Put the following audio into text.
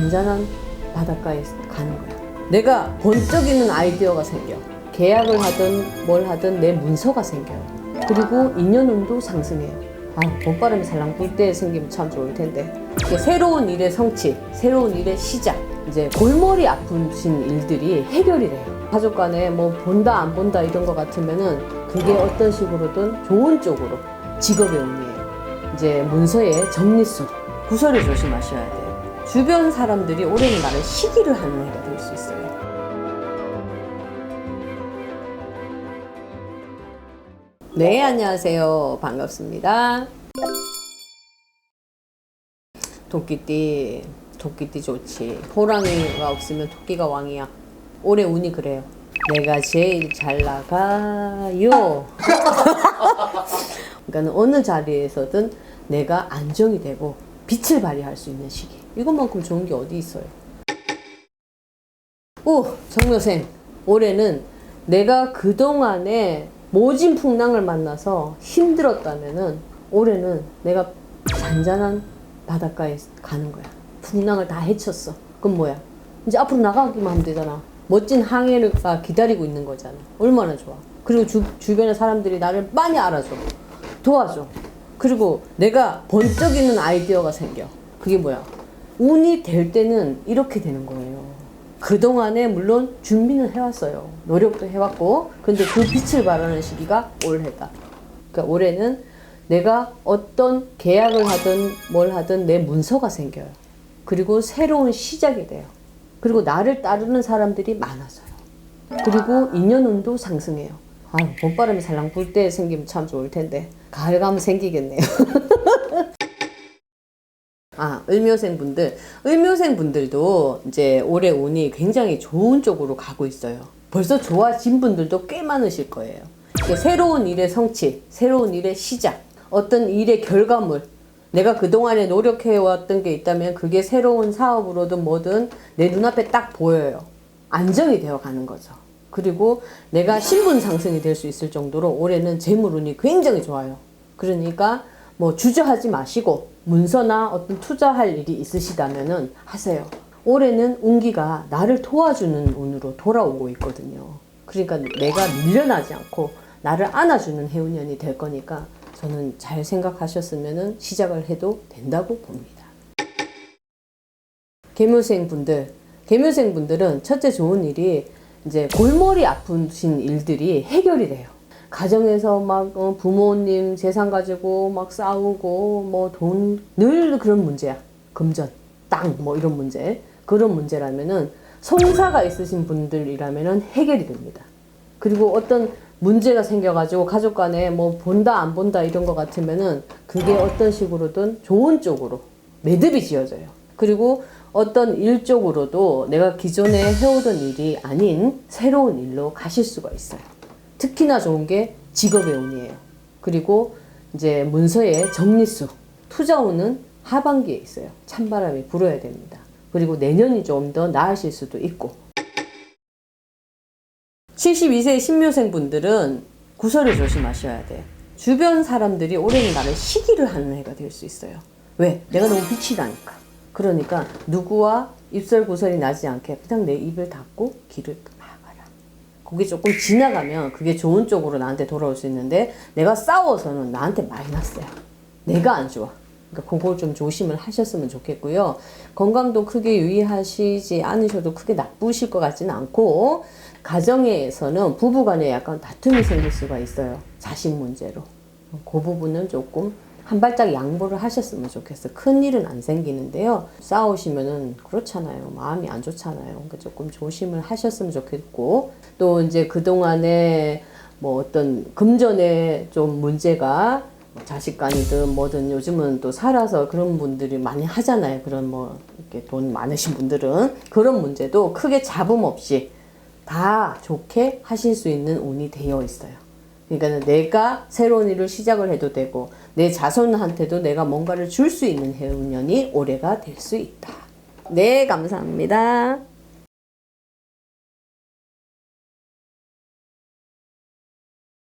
잔잔한 바닷가에 가는 거야. 내가 번쩍이는 아이디어가 생겨. 계약을 하든 뭘 하든 내 문서가 생겨요. 그리고 인연운도 상승해요. 아, 봄바람이 살랑 불 때 생기면 참 좋을 텐데. 새로운 일의 성취, 새로운 일의 시작. 이제 골머리 아프신 일들이 해결이 돼요. 가족 간에 뭐 본다 안 본다 이런 거 같으면은 그게 어떤 식으로든 좋은 쪽으로 직업의 운이에요. 이제 문서의 정리수, 구설을 조심하셔야 돼요. 주변 사람들이 올해는 나를 시기를 하는 해가 될 수 있어요. 네, 안녕하세요. 반갑습니다. 토끼띠, 토끼띠 좋지. 호랑이가 없으면 토끼가 왕이야. 올해 운이 그래요. 내가 제일 잘 나가요. 그러니까 어느 자리에서든 내가 안정이 되고 빛을 발휘할 수 있는 시기. 이것만큼 좋은 게 어디 있어요? 오, 정여생. 올해는 내가 그동안에 모진 풍랑을 만나서 힘들었다면은 올해는 내가 잔잔한 바닷가에 가는 거야. 풍랑을 다 헤쳤어. 그럼 뭐야? 이제 앞으로 나가기만 하면 되잖아. 멋진 항해가 기다리고 있는 거잖아. 얼마나 좋아. 그리고 주, 주변의 사람들이 나를 많이 알아줘. 도와줘. 그리고 내가 번쩍이는 아이디어가 생겨. 그게 뭐야? 운이 될 때는 이렇게 되는 거예요. 그동안에 물론 준비는 해왔어요. 노력도 해왔고. 근데 그 빛을 발하는 시기가 올해다. 그러니까 올해는 내가 어떤 계약을 하든 뭘 하든 내 문서가 생겨요. 그리고 새로운 시작이 돼요. 그리고 나를 따르는 사람들이 많아져요. 그리고 인연운도 상승해요. 아, 봄바람이 살랑 불 때 생기면 참 좋을 텐데 가을 가면 생기겠네요. 아, 을묘생 분들. 을묘생 분들도 이제 올해 운이 굉장히 좋은 쪽으로 가고 있어요. 벌써 좋아진 분들도 꽤 많으실 거예요. 새로운 일의 성취, 새로운 일의 시작, 어떤 일의 결과물, 내가 그동안에 노력해왔던 게 있다면 그게 새로운 사업으로든 뭐든 내 눈앞에 딱 보여요. 안정이 되어 가는 거죠. 그리고 내가 신분 상승이 될 수 있을 정도로 올해는 재물운이 굉장히 좋아요. 그러니까 뭐 주저하지 마시고 문서나 어떤 투자할 일이 있으시다면은 하세요. 올해는 운기가 나를 도와주는 운으로 돌아오고 있거든요. 그러니까 내가 밀려나지 않고 나를 안아주는 해운년이 될 거니까 저는 잘 생각하셨으면은 시작을 해도 된다고 봅니다. 개묘생 분들, 개묘생 분들은 첫째 좋은 일이 이제 골머리 아프신 일들이 해결이 돼요. 가정에서 막 어, 부모님 재산 가지고 막 싸우고 뭐 돈 늘 그런 문제야. 금전, 땅 뭐 이런 문제. 그런 문제라면은 송사가 있으신 분들이라면은 해결이 됩니다. 그리고 어떤 문제가 생겨가지고 가족 간에 뭐 본다 안 본다 이런 거 같으면은 그게 어떤 식으로든 좋은 쪽으로 매듭이 지어져요. 그리고 어떤 일 쪽으로도 내가 기존에 해오던 일이 아닌 새로운 일로 가실 수가 있어요. 특히나 좋은 게 직업의 운이에요. 그리고 이제 문서의 정리수, 투자운은 하반기에 있어요. 찬바람이 불어야 됩니다. 그리고 내년이 좀 더 나으실 수도 있고 72세 신묘생 분들은 구설을 조심하셔야 돼. 주변 사람들이 올해는 나를 시기를 하는 해가 될 수 있어요. 왜? 내가 너무 빛이 나니까. 그러니까 누구와 입설 구설이 나지 않게 그냥 내 입을 닫고 길을 막아라. 그게 조금 지나가면 그게 좋은 쪽으로 나한테 돌아올 수 있는데 내가 싸워서는 나한테 마이너스야. 내가 안 좋아. 그러니까 그걸 좀 조심을 하셨으면 좋겠고요. 건강도 크게 유의하시지 않으셔도 크게 나쁘실 것 같지는 않고 가정에서는 부부간에 약간 다툼이 생길 수가 있어요. 자식 문제로. 그 부분은 조금 한 발짝 양보를 하셨으면 좋겠어요. 큰 일은 안 생기는데요. 싸우시면은 그렇잖아요. 마음이 안 좋잖아요. 그러니까 조금 조심을 하셨으면 좋겠고 또 이제 그 동안에 뭐 어떤 금전에 좀 문제가 뭐 자식간이든 뭐든 요즘은 또 살아서 그런 분들이 많이 하잖아요. 그런 뭐 이렇게 돈 많으신 분들은 그런 문제도 크게 잡음 없이 다 좋게 하실 수 있는 운이 되어 있어요. 그러니까 내가 새로운 일을 시작을 해도 되고 내 자손한테도 내가 뭔가를 줄 수 있는 해운년이 올해가 될 수 있다. 네, 감사합니다.